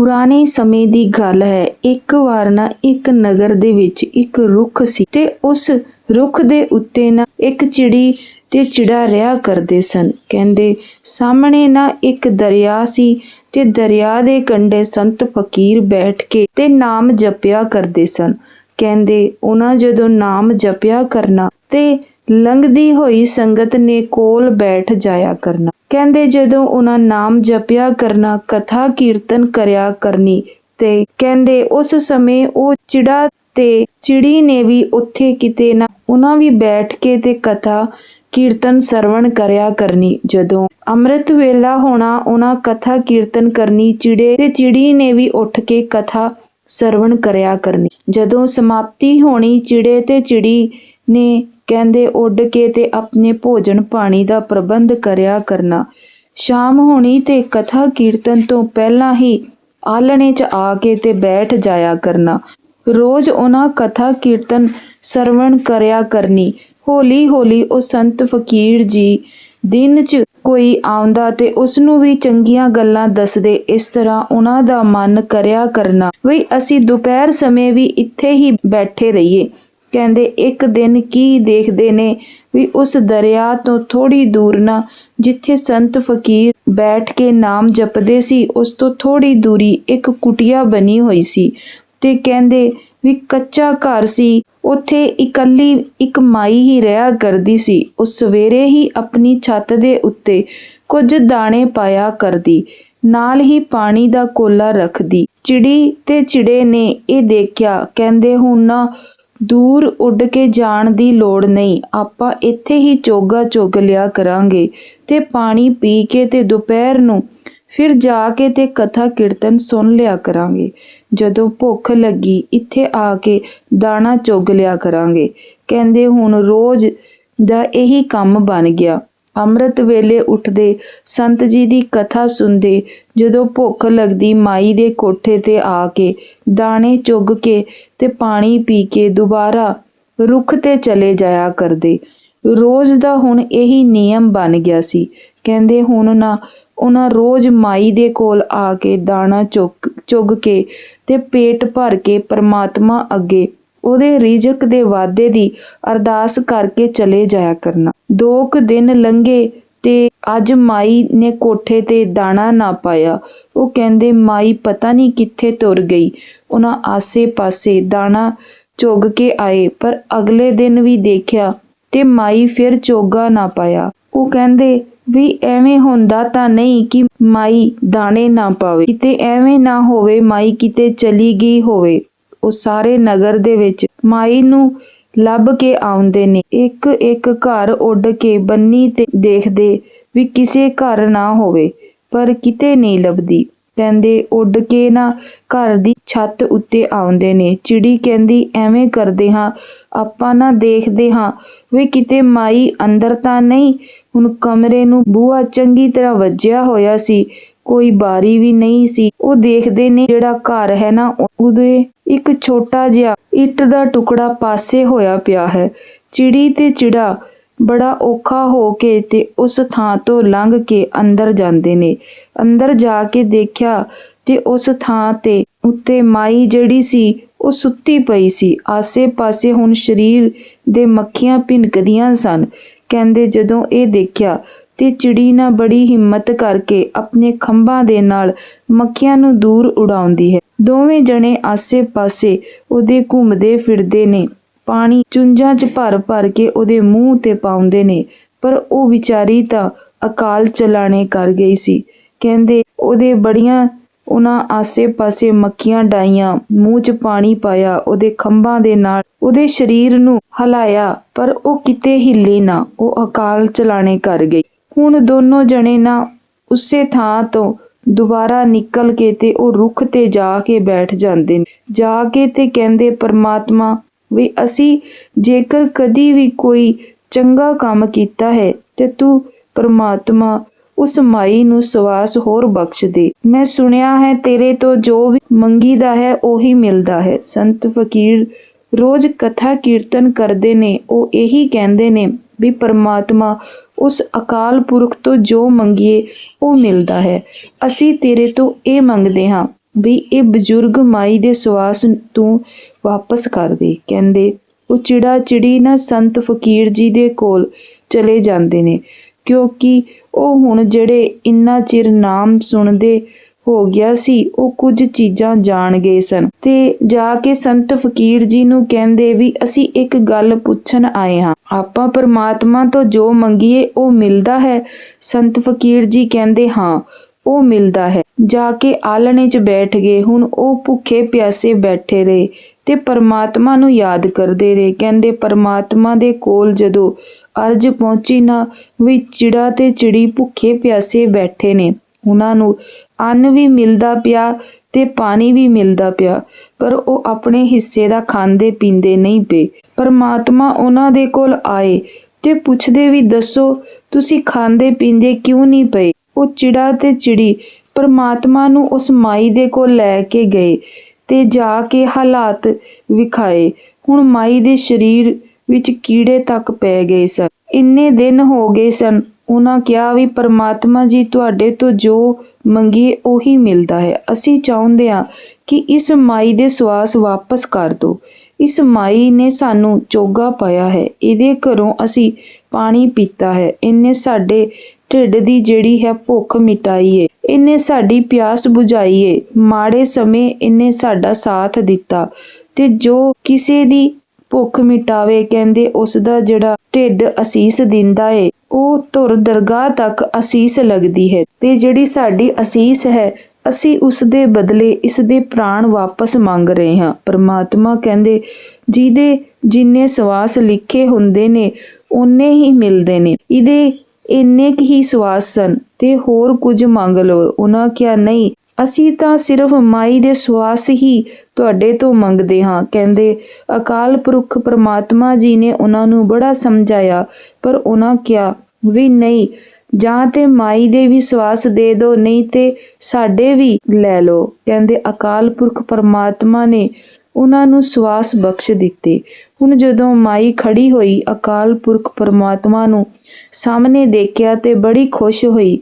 ਪੁਰਾਣੇ ਸਮੇਂ ਦੀ ਗੱਲ ਹੈ। ਇੱਕ ਵਾਰ ਨਾ ਇੱਕ ਨਗਰ ਦੇ ਵਿੱਚ ਇੱਕ ਰੁੱਖ ਸੀ ਤੇ ਉਸ ਰੁੱਖ ਦੇ ਉੱਤੇ ਨਾ ਇੱਕ ਚਿੜੀ ਤੇ ਚਿੜਾ ਰਿਹਾ ਕਰਦੇ ਸਨ। ਕਹਿੰਦੇ, ਸਾਹਮਣੇ ਨਾ ਇੱਕ ਦਰਿਆ ਸੀ ਤੇ ਦਰਿਆ ਦੇ ਕੰਢੇ ਸੰਤ ਫਕੀਰ ਬੈਠ ਕੇ ਤੇ ਨਾਮ ਜਪਿਆ ਕਰਦੇ ਸਨ। ਕਹਿੰਦੇ, ਉਹਨਾਂ ਜਦੋਂ ਨਾਮ ਜਪਿਆ ਕਰਨਾ ਤੇ ਲੰਘਦੀ ਹੋਈ ਸੰਗਤ ਨੇ ਕੋਲ ਬੈਠ ਜਾਇਆ ਕਰਨਾ। ਕਹਿੰਦੇ ਜਦੋਂ ਉਹਨਾਂ ਨਾਮ ਜਪਿਆ ਕਰਨਾ, ਕਥਾ ਕੀਰਤਨ ਕਰਿਆ ਕਰਨੀ ਤੇ ਕਹਿੰਦੇ ਉਸ ਸਮੇਂ ਉਹ ਚਿੜਾ ਤੇ ਚਿੜੀ ਨੇ ਵੀ ਉੱਥੇ ਕਿਤੇ ਨਾ ਉਹਨਾਂ ਵੀ ਬੈਠ ਕੇ ਤੇ ਕਥਾ ਕੀਰਤਨ ਸਰਵਣ ਕਰਿਆ ਕਰਨੀ। ਜਦੋਂ ਅੰਮ੍ਰਿਤ ਵੇਲਾ ਹੋਣਾ, ਉਹਨਾਂ ਕਥਾ ਕੀਰਤਨ ਕਰਨੀ, ਚਿੜੇ ਤੇ ਚਿੜੀ ਨੇ ਵੀ ਉੱਠ ਕੇ ਕਥਾ ਸਰਵਣ ਕਰਿਆ ਕਰਨੀ। ਜਦੋਂ ਸਮਾਪਤੀ ਹੋਣੀ, ਚਿੜੇ ਤੇ ਚਿੜੀ ਨੇ ਕਹਿੰਦੇ, ਉੱਡ ਕੇ ਤੇ ਆਪਣੇ ਭੋਜਨ ਪਾਣੀ ਦਾ ਪ੍ਰਬੰਧ ਕਰਿਆ ਕਰਨਾ। ਸ਼ਾਮ ਹੋਣੀ ਤੇ ਕਥਾ ਕੀਰਤਨ ਤੋਂ ਪਹਿਲਾਂ ਹੀ ਆਲਣੇ 'ਚ ਆ ਕੇ ਤੇ ਬੈਠ ਜਾਇਆ ਕਰਨਾ। ਰੋਜ਼ ਉਹਨਾਂ ਕਥਾ ਕੀਰਤਨ ਸਰਵਣ ਕਰਿਆ ਕਰਨੀ। ਹੌਲੀ ਹੌਲੀ ਉਹ ਸੰਤ ਫਕੀਰ ਜੀ ਦਿਨ 'ਚ ਕੋਈ ਆਉਂਦਾ ਤੇ ਉਸ ਨੂੰ ਵੀ ਚੰਗੀਆਂ ਗੱਲਾਂ ਦੱਸਦੇ, ਇਸ ਤਰ੍ਹਾਂ ਉਹਨਾਂ ਦਾ ਮਨ ਕਰਿਆ ਕਰਨਾ। ਵੀ ਅਸੀਂ ਦੁਪਹਿਰ ਸਮੇਂ ਵੀ ਇੱਥੇ ਹੀ ਬੈਠੇ ਰਹੀਏ। ਕਹਿੰਦੇ, ਇੱਕ ਦਿਨ ਕੀ ਦੇਖਦੇ ਨੇ ਵੀ ਉਸ ਦਰਿਆ ਤੋਂ ਥੋੜੀ ਦੂਰ ਨਾ, ਜਿੱਥੇ ਸੰਤ ਫਕੀਰ ਬੈਠ ਕੇ ਨਾਮ ਜਪਦੇ ਸੀ, ਉਸ ਤੋਂ ਥੋੜੀ ਦੂਰੀ ਇੱਕ ਕੁਟਿਆ ਬਣੀ ਹੋਈ ਸੀ ਤੇ ਕਹਿੰਦੇ ਵੀ ਕੱਚਾ ਘਰ ਸੀ, ਉੱਥੇ ਇਕੱਲੀ ਇੱਕ ਮਾਈ ਹੀ ਰਿਹਾ ਕਰਦੀ ਸੀ, ਉਹ ਸਵੇਰੇ ਹੀ ਆਪਣੀ ਛੱਤ ਦੇ ਉੱਤੇ ਕੁਝ ਦਾਣੇ ਪਾਇਆ ਕਰਦੀ, ਨਾਲ ਹੀ ਪਾਣੀ ਦਾ ਕੋਲਾ ਰੱਖਦੀ, ਚਿੜੀ ਤੇ ਚਿੜੇ ਨੇ ਇਹ ਦੇਖਿਆ, ਕਹਿੰਦੇ, ਹੁਣ ਨਾ ਦੂਰ ਉੱਡ ਕੇ ਜਾਣ ਦੀ ਲੋੜ ਨਹੀਂ। ਆਪਾਂ ਇੱਥੇ ਹੀ ਚੋਗਾ ਚੁਗ ਲਿਆ ਕਰਾਂਗੇ ਤੇ ਪਾਣੀ ਪੀ ਕੇ ਤੇ ਦੁਪਹਿਰ ਨੂੰ ਫਿਰ ਜਾ ਕੇ ਤੇ ਕਥਾ ਕੀਰਤਨ ਸੁਣ ਲਿਆ ਕਰਾਂਗੇ। ਜਦੋਂ ਭੁੱਖ ਲੱਗੀ, ਇੱਥੇ ਆ ਕੇ ਦਾਣਾ ਚੁਗ ਲਿਆ ਕਰਾਂਗੇ। ਕਹਿੰਦੇ ਹੁਣ ਰੋਜ਼ ਦਾ ਇਹੀ ਕੰਮ ਬਣ ਗਿਆ। ਅੰਮ੍ਰਿਤ ਵੇਲੇ ਉੱਠਦੇ ਸੰਤ ਜੀ ਦੀ ਕਥਾ ਸੁਣਦੇ, ਜਦੋਂ ਭੁੱਖ ਲੱਗਦੀ ਮਾਈ ਦੇ ਕੋਠੇ ਤੇ ਆ ਕੇ ਦਾਣੇ ਚੁੱਗ ਕੇ ਤੇ ਪਾਣੀ ਪੀ ਕੇ ਦੁਬਾਰਾ ਰੁੱਖ ਤੇ ਚਲੇ ਜਾਇਆ ਕਰਦੇ। ਰੋਜ਼ ਦਾ ਹੁਣ ਇਹੀ ਨਿਯਮ ਬਣ ਗਿਆ ਸੀ। ਕਹਿੰਦੇ ਹੁਣ ਨਾ, ਉਹਨਾਂ ਰੋਜ਼ ਮਾਈ ਦੇ ਕੋਲ ਆ ਕੇ ਦਾਣਾ ਚੁੱਕ, ਚੁੱਗ ਕੇ ਤੇ ਪੇਟ ਭਰ ਕੇ ਪਰਮਾਤਮਾ ਅੱਗੇ ਉਹਦੇ ਰਿਜ਼ਕ ਦੇ ਵਾਅਦੇ ਦੀ ਅਰਦਾਸ ਕਰਕੇ ਚਲੇ ਜਾਇਆ ਕਰਨਾ। ਦੋ ਕੁ ਦਿਨ ਲੰਘੇ ਤੇ ਅੱਜ ਮਾਈ ਨੇ ਕੋਠੇ ਤੇ ਦਾਣਾ ਨਾ ਪਾਇਆ। ਉਹ ਕਹਿੰਦੇ, ਮਾਈ ਪਤਾ ਨਹੀਂ ਕਿੱਥੇ ਤੁਰ ਗਈ। ਉਹਨਾਂ ਆਸੇ-ਪਾਸੇ ਦਾਣਾ ਚੁਗ ਕੇ ਆਏ, ਪਰ ਅਗਲੇ ਦਿਨ ਵੀ ਦੇਖਿਆ ਤੇ ਮਾਈ ਫਿਰ ਚੋਗਾ ਨਾ ਪਾਇਆ। ਉਹ ਕਹਿੰਦੇ, ਵੀ ਐਵੇਂ ਹੁੰਦਾ ਤਾਂ ਨਹੀਂ ਕਿ ਮਾਈ ਦਾਣੇ ਨਾ ਪਾਵੇ। ਕਿਤੇ ਐਵੇਂ ਨਾ ਹੋਵੇ, ਮਾਈ ਕਿਤੇ ਚਲੀ ਗਈ ਹੋਵੇ। ਉਹ ਸਾਰੇ ਨਗਰ ਦੇ ਵਿੱਚ ਮਾਈ ਨੂੰ ਲੱਭ ਕੇ ਆਉਂਦੇ ਨੇ। ਇੱਕ ਇੱਕ ਘਰ ਉੱਡ ਕੇ ਬੰਨੀ ਤੇ ਦੇਖਦੇ ਵੀ ਕਿਸੇ ਘਰ ਨਾ ਹੋਵੇ, ਪਰ ਕਿਤੇ ਨਹੀਂ ਲੱਭਦੀ। ਕਹਿੰਦੇ, ਉੱਡ ਕੇ ਨਾ ਘਰ ਦੀ ਛੱਤ ਉੱਤੇ ਆਉਂਦੇ ਨੇ। ਚਿੜੀ ਕਹਿੰਦੀ, ਐਵੇਂ ਕਰਦੇ ਹਾਂ, ਆਪਾਂ ਨਾ ਦੇਖਦੇ ਹਾਂ ਵੀ ਕਿਤੇ ਮਾਈ ਅੰਦਰ ਤਾਂ ਨਹੀਂ, ਹੁਣ ਕਮਰੇ ਨੂੰ ਬੂਹਾ ਚੰਗੀ ਤਰ੍ਹਾਂ ਵੱਜਿਆ ਹੋਇਆ ਸੀ ਕੋਈ ਬਾਰੀ ਵੀ ਨਹੀਂ ਸੀ। ਉਹ ਦੇਖਦੇ ਨੇ ਜਿਹੜਾ ਘਰ ਹੈ ਨਾ, ਉਹਦੇ ਇੱਕ ਛੋਟਾ ਜਿਹਾ ਇੱਟ ਦਾ ਟੁਕੜਾ ਪਾਸੇ ਹੋਇਆ ਪਿਆ ਹੈ। ਚਿੜੀ ਤੇ ਚਿੜਾ ਬੜਾ ਔਖਾ ਹੋ ਕੇ ਤੇ ਉਸ ਥਾਂ ਤੋਂ ਲੰਘ ਕੇ ਅੰਦਰ ਜਾਂਦੇ ਨੇ। ਅੰਦਰ ਜਾ ਕੇ ਦੇਖਿਆ ਤੇ ਉਸ ਥਾਂ ਤੇ ਉੱਤੇ ਮਾਈ ਜਿਹੜੀ ਸੀ, ਉਹ ਸੁੱਤੀ ਪਈ ਸੀ। ਆਸੇ-ਪਾਸੇ ਹੁਣ ਸਰੀਰ ਦੇ ਮੱਖੀਆਂ ਭਿਨਕਦੀਆਂ ਸਨ। ਕਹਿੰਦੇ ਜਦੋਂ ਇਹ ਦੇਖਿਆ ਤੇ ਚਿੜੀ ਨਾ ਬੜੀ ਹਿੰਮਤ ਕਰਕੇ ਆਪਣੇ ਖੰਭਾਂ ਦੇ ਨਾਲ ਮੱਖੀਆਂ ਨੂੰ ਦੂਰ ਉਡਾਉਂਦੀ ਹੈ। ਦੋਵੇਂ ਜਣੇ ਆਸੇ-ਪਾਸੇ ਉਹਦੇ ਘੁੰਮਦੇ ਫਿਰਦੇ ਨੇ। ਪਾਣੀ ਚੁੰਝਾਂ 'ਚ ਭਰ-ਭਰ ਕੇ ਉਹਦੇ ਮੂੰਹ ਤੇ ਪਾਉਂਦੇ ਨੇ, ਪਰ ਉਹ ਵਿਚਾਰੀ ਤਾਂ ਅਕਾਲ ਚਲਾਣੇ ਕਰ ਗਈ ਸੀ। ਕਹਿੰਦੇ, ਉਹਦੇ ਬੜੀਆਂ ਉਹਨਾਂ ਆਸੇ-ਪਾਸੇ ਮੱਖੀਆਂ ਡਾਈਆਂ, ਮੂੰਹ 'ਚ ਪਾਣੀ ਪਾਇਆ, ਉਹਦੇ ਖੰਭਾਂ ਦੇ ਨਾਲ ਉਹਦੇ ਸਰੀਰ ਨੂੰ ਹਲਾਇਆ, ਪਰ ਉਹ ਕਿਤੇ ਹਿੱਲੀ ਨਾ, ਉਹ ਅਕਾਲ ਚਲਾਣੇ ਕਰ ਗਈ। ਹੁਣ ਦੋਨੋਂ ਜਣੇ ਨਾ ਉਸੇ ਥਾਂ ਤੋਂ ਦੁਬਾਰਾ ਨਿਕਲ ਕੇ ਤੇ ਉਹ ਰੁੱਖ ਤੇ ਜਾ ਕੇ ਬੈਠ ਜਾਂਦੇ ਨੇ। ਜਾ ਕੇ ਤੇ ਕਹਿੰਦੇ, ਪਰਮਾਤਮਾ, ਵੀ ਅਸੀਂ ਜੇਕਰ ਕਦੀ ਵੀ ਕੋਈ ਚੰਗਾ ਕੰਮ ਕੀਤਾ ਹੈ, ਤੇ ਤੂੰ ਪਰਮਾਤਮਾ ਉਸ ਮਾਈ ਨੂੰ ਸਵਾਸ ਹੋਰ ਬਖਸ਼ ਦੇ। ਮੈਂ ਸੁਣਿਆ ਹੈ, ਤੇਰੇ ਤੋਂ ਜੋ ਵੀ ਮੰਗੀਦਾ ਹੈ, ਉਹੀ ਮਿਲਦਾ ਹੈ। ਸੰਤ ਫਕੀਰ ਰੋਜ਼ ਕਥਾ ਕੀਰਤਨ ਕਰਦੇ ਨੇ। ਉਹ ਇਹੀ ਕਹਿੰਦੇ ਨੇ ਵੀ, ਪਰਮਾਤਮਾ ਉਸ ਅਕਾਲ ਪੁਰਖ ਤੋਂ ਜੋ ਮੰਗੀਏ, ਉਹ ਮਿਲਦਾ ਹੈ। ਅਸੀਂ ਤੇਰੇ ਤੋਂ ਇਹ ਮੰਗਦੇ ਹਾਂ ਵੀ ਇਹ ਬਜ਼ੁਰਗ ਮਾਈ ਦੇ ਸਵਾਸ ਤੂੰ ਵਾਪਸ ਕਰ ਦੇ। ਕਹਿੰਦੇ, ਉਹ ਚਿੜਾ ਚਿੜੀ ਨਾ ਸੰਤ ਫਕੀਰ ਜੀ ਦੇ ਕੋਲ ਚਲੇ ਜਾਂਦੇ ਨੇ, ਕਿਉਂਕਿ ਉਹ ਹੁਣ ਜਿਹੜੇ ਇੰਨਾ ਚਿਰ ਨਾਮ ਸੁਣਦੇ ਹੋ ਗਿਆ ਸੀ, ਉਹ ਕੁਝ ਚੀਜ਼ਾਂ ਜਾਣ ਗਏ ਸਨ। ਤੇ ਜਾ ਕੇ ਸੰਤ ਫਕੀਰ ਜੀ ਨੂੰ ਕਹਿੰਦੇ ਵੀ ਅਸੀਂ ਇੱਕ ਗੱਲ ਪੁੱਛਣ ਆਏ ਹਾਂ। ਆਪਾਂ ਪਰਮਾਤਮਾ ਤੋਂ ਜੋ ਮੰਗੀਏ, ਉਹ ਮਿਲਦਾ ਹੈ? ਸੰਤ ਫਕੀਰ ਜੀ ਕਹਿੰਦੇ, ਹਾਂ, ਉਹ ਮਿਲਦਾ ਹੈ। ਜਾ ਕੇ ਆਲਣੇ 'ਚ ਬੈਠ ਗਏ। ਹੁਣ ਉਹ ਭੁੱਖੇ ਪਿਆਸੇ ਬੈਠੇ ਰਹੇ ਤੇ ਪਰਮਾਤਮਾ ਨੂੰ ਯਾਦ ਕਰਦੇ ਰਹੇ। ਕਹਿੰਦੇ, ਪਰਮਾਤਮਾ ਦੇ ਕੋਲ ਜਦੋਂ ਅਰਜ ਪਹੁੰਚੀ ਨਾ, ਵੀ ਚਿੜਾ ਤੇ ਚਿੜੀ ਭੁੱਖੇ ਪਿਆਸੇ ਬੈਠੇ ਨੇ, ਉਹਨਾਂ ਨੂੰ ਅੰਨ ਵੀ ਮਿਲਦਾ ਪਿਆ ਤੇ ਪਾਣੀ ਵੀ ਮਿਲਦਾ ਪਿਆ, ਪਰ ਉਹ ਆਪਣੇ ਹਿੱਸੇ ਦਾ ਖਾਂਦੇ ਪੀਂਦੇ ਨਹੀਂ ਪਏ। ਪਰਮਾਤਮਾ ਉਹਨਾਂ ਦੇ ਕੋਲ ਆਏ ਤੇ ਪੁੱਛਦੇ ਵੀ, ਦੱਸੋ, ਤੁਸੀਂ ਖਾਂਦੇ ਪੀਂਦੇ ਕਿਉਂ ਨਹੀਂ ਪਏ? ਉਹ ਚਿੜਾ ਤੇ ਚਿੜੀ ਪਰਮਾਤਮਾ ਨੂੰ ਉਸ ਮਾਈ ਦੇ ਕੋਲ ਲੈ ਕੇ ਗਏ ਤੇ ਜਾ ਕੇ ਹਾਲਾਤ ਵਿਖਾਏ। ਹੁਣ ਮਾਈ ਦੇ ਸਰੀਰ ਵਿੱਚ ਕੀੜੇ ਤੱਕ ਪੈ ਗਏ ਸਨ। ਇੰਨੇ ਦਿਨ ਹੋ ਗਏ ਸਨ ਉਹਨਾਂ ਕਿਹਾ ਵੀ ਪਰਮਾਤਮਾ ਜੀ ਤੁਹਾਡੇ ਤੋਂ ਜੋ ਮੰਗੀਏ ਉਹੀ ਮਿਲਦਾ ਹੈ। ਅਸੀਂ ਚਾਹੁੰਦੇ ਹਾਂ ਕਿ ਇਸ ਮਾਈ ਦੇ ਸਵਾਸ ਵਾਪਸ ਕਰ ਦਿਓ। ਇਸ ਮਾਈ ਨੇ ਸਾਨੂੰ ਚੋਗਾ ਪਾਇਆ ਹੈ। ਇਹਦੇ ਘਰੋਂ ਅਸੀਂ ਪਾਣੀ ਪੀਤਾ ਹੈ। ਇਹਨੇ ਸਾਡੇ ਢਿੱਡ ਦੀ ਜਿਹੜੀ ਹੈ ਭੁੱਖ ਮਿਟਾਈ ਏ ਇਹਨੇ ਸਾਡੀ ਪਿਆਸ ਬੁਝਾਈ ਏ ਮਾੜੇ ਸਮੇਂ ਇਹਨੇ ਸਾਡਾ ਸਾਥ ਦਿੱਤਾ ਤੇ ਜੋ ਕਿਸੇ ਦੀ ਭੁੱਖ ਮਿਟਾਵੇ ਕਹਿੰਦੇ ਉਸ ਦਾ ਜਿਹੜਾ ਢਿੱਡ ਅਸੀਸ ਦਿੰਦਾ ਏ ਉਹ ਧੁਰ ਦਰਗਾਹ ਤੱਕ ਅਸੀਸ ਲੱਗਦੀ ਹੈ ਤੇ ਜਿਹੜੀ ਸਾਡੀ ਅਸੀਸ ਹੈ, ਅਸੀਂ ਉਸ ਦੇ ਬਦਲੇ ਇਸ ਦੇ ਪ੍ਰਾਣ ਵਾਪਸ ਮੰਗ ਰਹੇ ਹਾਂ। ਪਰਮਾਤਮਾ ਕਹਿੰਦੇ, ਜਿਹਦੇ ਜਿੰਨੇ ਸਵਾਸ ਲਿਖੇ ਹੁੰਦੇ ਨੇ ਓਨੇ ਹੀ ਮਿਲਦੇ ਨੇ। ਇਹਦੇ ਇੰਨੇ ਕੁ ਹੀ ਸਵਾਸ ਸਨ ਤੇ ਹੋਰ ਕੁਝ ਮੰਗ ਲਓ। ਉਹਨਾਂ ਕਿਹਾ, ਨਹੀਂ ਅਸੀਂ ਤਾਂ ਸਿਰਫ ਮਾਈ ਦੇ ਸਵਾਸ ਹੀ ਤੁਹਾਡੇ ਤੋਂ ਮੰਗਦੇ ਹਾਂ, ਕਹਿੰਦੇ। ਅਕਾਲ ਪੁਰਖ ਪ੍ਰਮਾਤਮਾ ਜੀ ਨੇ ਉਹਨਾਂ ਨੂੰ ਬੜਾ ਸਮਝਾਇਆ, ਪਰ ਉਹਨਾਂ ਕਿਹਾ ਵੀ ਨਹੀਂ, ਜਾਂ ਤੇ ਮਾਈ ਦੇ ਵੀ ਸਵਾਸ ਦੇ ਦਿਓ, ਨਹੀਂ ਤੇ ਸਾਡੇ ਵੀ ਲੈ ਲਓ, ਕਹਿੰਦੇ ਅਕਾਲ ਪੁਰਖ ਪਰਮਾਤਮਾ ਨੇ ਉਹਨਾਂ ਨੂੰ ਸਵਾਸ ਬਖਸ਼ ਦਿੱਤੇ। ਹੁਣ ਜਦੋਂ ਮਾਈ ਖੜੀ ਹੋਈ, ਅਕਾਲ ਪੁਰਖ ਪਰਮਾਤਮਾ ਨੂੰ ਸਾਹਮਣੇ ਦੇਖਿਆ ਤੇ ਬੜੀ ਖੁਸ਼ ਹੋਈ।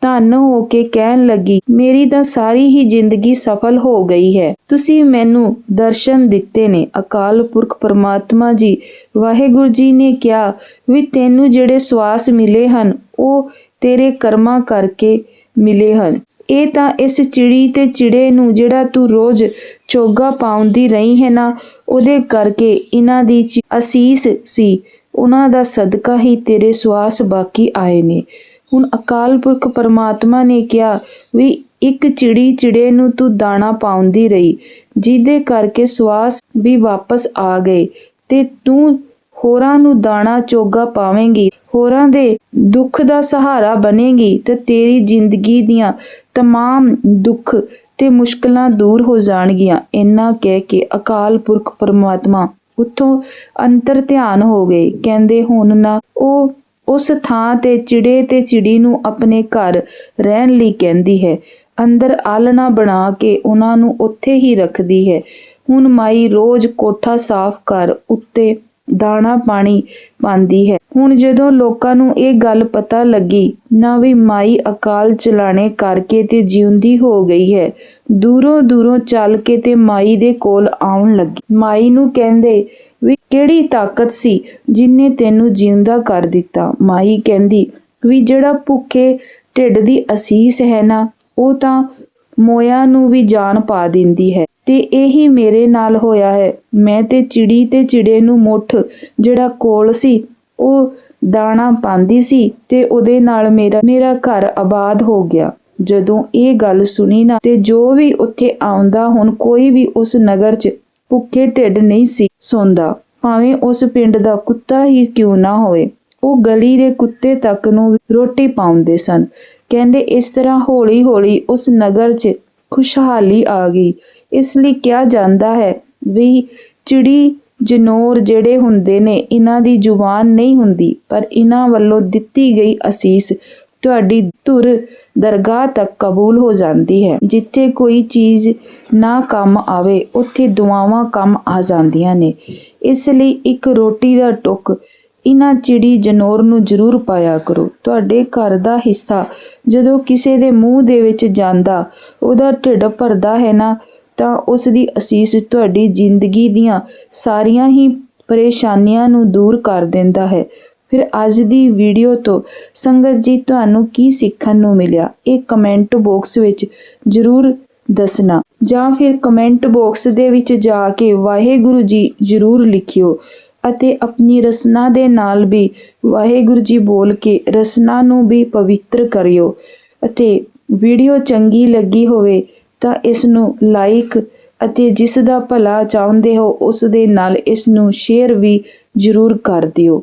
ਧੰਨ ਹੋ ਕੇ ਕਹਿਣ ਲੱਗੀ, ਮੇਰੀ ਤਾਂ ਸਾਰੀ ਹੀ ਜ਼ਿੰਦਗੀ ਸਫਲ ਹੋ ਗਈ ਹੈ। ਤੁਸੀਂ ਮੈਨੂੰ ਦਰਸ਼ਨ ਦਿੱਤੇ ਨੇ। ਅਕਾਲ ਪੁਰਖ ਪਰਮਾਤਮਾ ਜੀ, ਵਾਹਿਗੁਰੂ ਜੀ ਨੇ ਕਿਹਾ, ਵੀ ਤੈਨੂੰ ਜਿਹੜੇ ਸਵਾਸ ਮਿਲੇ ਹਨ, ਉਹ ਤੇਰੇ ਕਰਮਾਂ ਕਰਕੇ ਮਿਲੇ ਹਨ। ਇਹ ਤਾਂ ਇਸ ਚਿੜੀ ਤੇ ਚਿੜੇ ਨੂੰ ਜਿਹੜਾ ਤੂੰ ਰੋਜ਼ ਚੋਗਾ ਪਾਉਂਦੀ ਰਹੀ ਹੈ ਨਾ, ਉਹਦੇ ਕਰਕੇ ਇਹਨਾਂ ਦੀ ਚ- ਅਸੀਸ ਸੀ। ਉਹਨਾਂ ਦਾ ਸਦਕਾ ਹੀ ਤੇਰੇ ਸਵਾਸ ਬਾਕੀ ਆਏ ਨੇ। ਹੁਣ ਅਕਾਲ ਪੁਰਖ ਪਰਮਾਤਮਾ ਨੇ ਕਿਹਾ ਵੀ ਇੱਕ ਚਿੜੀ ਚਿੜੇ ਨੂੰ ਤੂੰ ਦਾਣਾ ਪਾਉਂਦੀ ਰਹੀ ਜਿਹਦੇ ਕਰਕੇ ਸਵਾਸ ਵੀ ਵਾਪਸ ਆ ਗਏ ਤੇ ਤੂੰ ਹੋਰਾਂ ਨੂੰ ਦਾਣਾ ਚੋਗਾ ਪਾਵੇਂਗੀ ਹੋਰਾਂ ਦੇ ਦੁੱਖ ਦਾ ਸਹਾਰਾ ਬਣੇਗੀ ਤੇ ਤੇਰੀ ਜ਼ਿੰਦਗੀ ਦੀਆਂ तमाम ਦੁੱਖ ਤੇ ਮੁਸ਼ਕਲਾਂ ਦੂਰ ਹੋ ਜਾਣਗੀਆਂ ਇੰਨਾ ਕਹਿ ਕੇ ਅਕਾਲ ਪੁਰਖ ਪਰਮਾਤਮਾ ਉੱਥੋਂ ਅੰਤਰ ਧਿਆਨ ਹੋ ਗਏ ਕਹਿੰਦੇ ਹੁਣ ਨਾ ਉਹ ਉਸ ਥਾਂ ਤੇ ਚਿੜੇ ਤੇ ਚਿੜੀ ਨੂੰ ਆਪਣੇ ਘਰ ਰਹਿਣ ਲਈ ਕਹਿੰਦੀ ਹੈ। ਅੰਦਰ ਆਲਣਾ ਬਣਾ ਕੇ ਉਹਨਾਂ ਨੂੰ ਉੱਥੇ ਹੀ ਰੱਖਦੀ ਹੈ। ਹੁਣ ਮਾਈ ਰੋਜ਼ ਕੋਠਾ ਸਾਫ਼ ਕਰ ਉੱਤੇ ਦਾਣਾ ਪਾਣੀ ਪਾਉਂਦੀ ਹੈ। ਹੁਣ ਜਦੋਂ ਲੋਕਾਂ ਨੂੰ ਇਹ ਗੱਲ ਪਤਾ ਲੱਗੀ, ਨਾ ਵੀ ਮਾਈ ਅਕਾਲ ਚਲਾਣੇ ਕਰਕੇ ਤੇ ਜਿਉਂਦੀ ਹੋ ਗਈ ਹੈ। ਦੂਰੋਂ ਦੂਰੋਂ ਚੱਲ ਕੇ ਤੇ ਮਾਈ ਦੇ ਕੋਲ ਆਉਣ ਲੱਗੀ। ਮਾਈ ਨੂੰ ਕਹਿੰਦੇ ਕਿਹੜੀ ਤਾਕਤ ਸੀ ਜਿਨੇ ਤੈਨੂੰ ਜਿਉਂਦਾ ਕਰ ਦਿੱਤਾ? ਮਾਈ ਕਹਿੰਦੀ, ਵੀ ਜਿਹੜਾ ਭੁੱਖੇ ਢਿੱਡ ਦੀ ਅਸੀਸ ਹੈ ਨਾ, ਉਹ ਤਾਂ ਮੋਇਆ ਨੂੰ ਵੀ ਜਾਨ ਪਾ ਦਿੰਦੀ ਹੈ। ਤੇ ਇਹੀ ਮੇਰੇ ਨਾਲ ਹੋਇਆ ਹੈ। ਮੈਂ ਤੇ ਚਿੜੀ ਤੇ ਚਿੜੇ ਨੂੰ ਮੁੱਠ ਜਿਹੜਾ ਕੋਲ ਸੀ, ਉਹ ਦਾਣਾ ਪਾਉਂਦੀ ਸੀ ਤੇ ਉਹਦੇ ਨਾਲ ਮੇਰਾ ਮੇਰਾ ਘਰ ਆਬਾਦ ਹੋ ਗਿਆ। ਜਦੋਂ ਇਹ ਗੱਲ ਸੁਣੀ ਨਾ, ਤੇ ਜੋ ਵੀ ਉੱਥੇ ਆਉਂਦਾ, ਹੁਣ ਕੋਈ ਵੀ ਉਸ ਨਗਰ 'ਚ ਭੁੱਖੇ ਢਿੱਡ ਨਹੀਂ ਸੀ ਸੌਂਦਾ। ਭਾਵੇਂ ਉਸ ਪਿੰਡ ਦਾ ਕੁੱਤਾ ਹੀ ਕਿਉਂ ਨਾ ਹੋਵੇ, ਉਹ ਗਲੀ ਦੇ ਕੁੱਤੇ ਤੱਕ ਨੂੰ ਰੋਟੀ ਪਾਉਂਦੇ ਸਨ। ਕਹਿੰਦੇ, ਇਸ ਤਰ੍ਹਾਂ ਹੌਲੀ-ਹੌਲੀ ਉਸ ਨਗਰ 'ਚ ਖੁਸ਼ਹਾਲੀ ਆ ਗਈ। ਇਸ ਲਈ ਕਿਹਾ ਜਾਂਦਾ ਹੈ ਵੀ ਚਿੜੀ ਜਨੌਰ ਜਿਹੜੇ ਹੁੰਦੇ ਨੇ ਇਹਨਾਂ ਦੀ ਜ਼ੁਬਾਨ ਨਹੀਂ ਹੁੰਦੀ, ਪਰ ਇਹਨਾਂ ਵੱਲੋਂ ਦਿੱਤੀ ਗਈ ਅਸੀਸ ਤੁਹਾਡੀ ਧੁਰ ਦਰਗਾਹ ਤੱਕ ਕਬੂਲ ਹੋ ਜਾਂਦੀ ਹੈ। ਜਿੱਥੇ ਕੋਈ ਚੀਜ਼ ਨਾ ਕੰਮ ਆਵੇ, ਉੱਥੇ ਦੁਆਵਾਂ ਕੰਮ ਆ ਜਾਂਦੀਆਂ ਨੇ। ਇਸ ਲਈ ਇੱਕ ਰੋਟੀ ਦਾ ਟੁੱਕ ਇਹਨਾਂ ਚਿੜੀ ਜਨੌਰ ਨੂੰ ਜ਼ਰੂਰ ਪਾਇਆ ਕਰੋ। ਤੁਹਾਡੇ ਘਰ ਦਾ ਹਿੱਸਾ ਜਦੋਂ ਕਿਸੇ ਦੇ ਮੂੰਹ ਦੇ ਵਿੱਚ ਜਾਂਦਾ, ਉਹਦਾ ਢਿੱਡ ਭਰਦਾ ਹੈ ਨਾ, ਤਾਂ ਉਸ ਦੀ ਅਸੀਸ ਤੁਹਾਡੀ ਜ਼ਿੰਦਗੀ ਦੀਆਂ ਸਾਰੀਆਂ ਹੀ ਪਰੇਸ਼ਾਨੀਆਂ ਨੂੰ ਦੂਰ ਕਰ ਦਿੰਦਾ ਹੈ। ਫਿਰ ਅੱਜ ਦੀ ਵੀਡੀਓ ਤੋਂ ਸੰਗਤ ਜੀ ਤੁਹਾਨੂੰ ਕੀ ਸਿੱਖਣ ਨੂੰ ਮਿਲਿਆ, ਇਹ ਕਮੈਂਟ ਬਾਕਸ ਵਿੱਚ ਜ਼ਰੂਰ ਦੱਸਣਾ। ਜਾਂ ਫਿਰ ਕਮੈਂਟ ਬਾਕਸ ਦੇ ਵਿੱਚ ਜਾ ਕੇ ਵਾਹਿਗੁਰੂ ਜੀ ਜ਼ਰੂਰ ਲਿਖਿਓ ਅਤੇ ਆਪਣੀ ਰਸਨਾ ਦੇ ਨਾਲ ਵੀ ਵਾਹਿਗੁਰੂ ਜੀ ਬੋਲ ਕੇ ਰਸਨਾ ਨੂੰ ਵੀ ਪਵਿੱਤਰ ਕਰਿਓ ਅਤੇ ਵੀਡੀਓ ਚੰਗੀ ਲੱਗੀ ਹੋਵੇ ਤਾਂ ਇਸ ਨੂੰ ਲਾਈਕ ਅਤੇ ਜਿਸ ਦਾ ਭਲਾ ਚਾਹੁੰਦੇ ਹੋ ਉਸ ਦੇ ਨਾਲ ਇਸ ਨੂੰ ਸ਼ੇਅਰ ਵੀ ਜ਼ਰੂਰ ਕਰ ਦਿਓ।